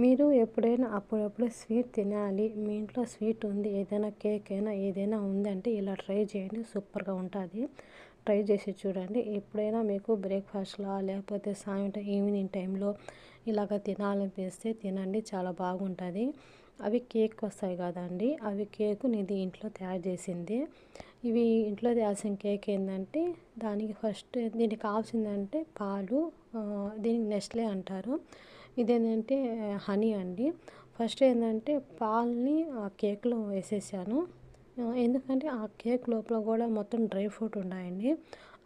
మీరు ఎప్పుడైనా అప్పుడప్పుడు స్వీట్ తినాలి మీ ఇంట్లో స్వీట్ ఉంది ఏదైనా కేక్ అయినా ఏదైనా ఉందంటే ఇలా ట్రై చేయండి సూపర్గా ఉంటుంది. ట్రై చేసి చూడండి. ఎప్పుడైనా మీకు బ్రేక్ఫాస్ట్లో లేకపోతే సాయంత్రం ఈవినింగ్ టైంలో ఇలాగ తినాలనిపిస్తే తినండి చాలా బాగుంటుంది. అవి కేక్ వస్తాయి కదండి అవి కేకు నేను ఇంట్లో తయారు చేసింది. ఇవి ఇంట్లో చేసిన కేక్ ఏంటంటే దానికి ఫస్ట్ దీనికి కావాల్సిందంటే పాలు దీనికి నెస్లే అంటారు. ఇదేంటంటే హనీ అండి. ఫస్ట్ ఏంటంటే పాలని ఆ కేక్లో వేసేసాను. ఎందుకంటే ఆ కేక్ లోపల కూడా మొత్తం డ్రై ఫ్రూట్ ఉన్నాయండి.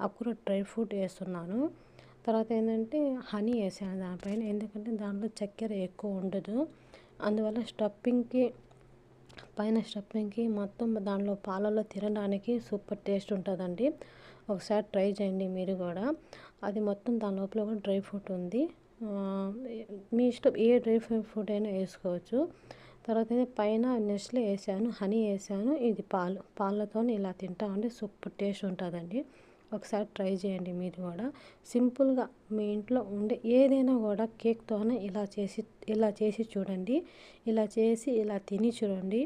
అక్కడ డ్రై ఫ్రూట్ వేస్తున్నాను. తర్వాత ఏంటంటే హనీ వేసాను దానిపైన. ఎందుకంటే దాంట్లో చక్కెర ఎక్కువ ఉండదు. అందువల్ల స్టఫింగ్కి పైన స్టఫింగ్కి మొత్తం దానిలో పాలలో తినడానికి సూపర్ టేస్ట్ ఉంటుందండి. ఒకసారి ట్రై చేయండి మీరు కూడా. అది మొత్తం దాని లోపల కూడా డ్రై ఫ్రూట్ ఉంది. మీ ఇష్టం ఏ డ్రై ఫ్రూట్ అయినా వేసుకోవచ్చు. తర్వాత పైన నెస్ట్లే వేసాను హనీ వేసాను ఇది పాలు. పాలతో ఇలా తింటా ఉంటే సూపర్ టేస్ట్ ఉంటుందండి. ఒకసారి ట్రై చేయండి మీరు కూడా. సింపుల్గా మీ ఇంట్లో ఉండే ఏదైనా కూడా కేక్తోనే ఇలా చేసి ఇలా చేసి చూడండి. ఇలా చేసి ఇలా తిని చూడండి.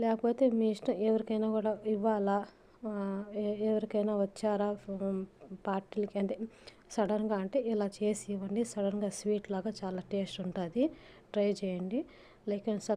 లేకపోతే మీ ఇష్టం ఎవరికైనా కూడా ఇవ్వాలా? ఎవరికైనా వచ్చారా? పార్టీలకి? అంటే సడన్గా అంటే ఇలా చేసి ఇవ్వండి. సడన్గా స్వీట్ లాగా చాలా టేస్ట్ ఉంటుంది. ట్రై చేయండి. Like and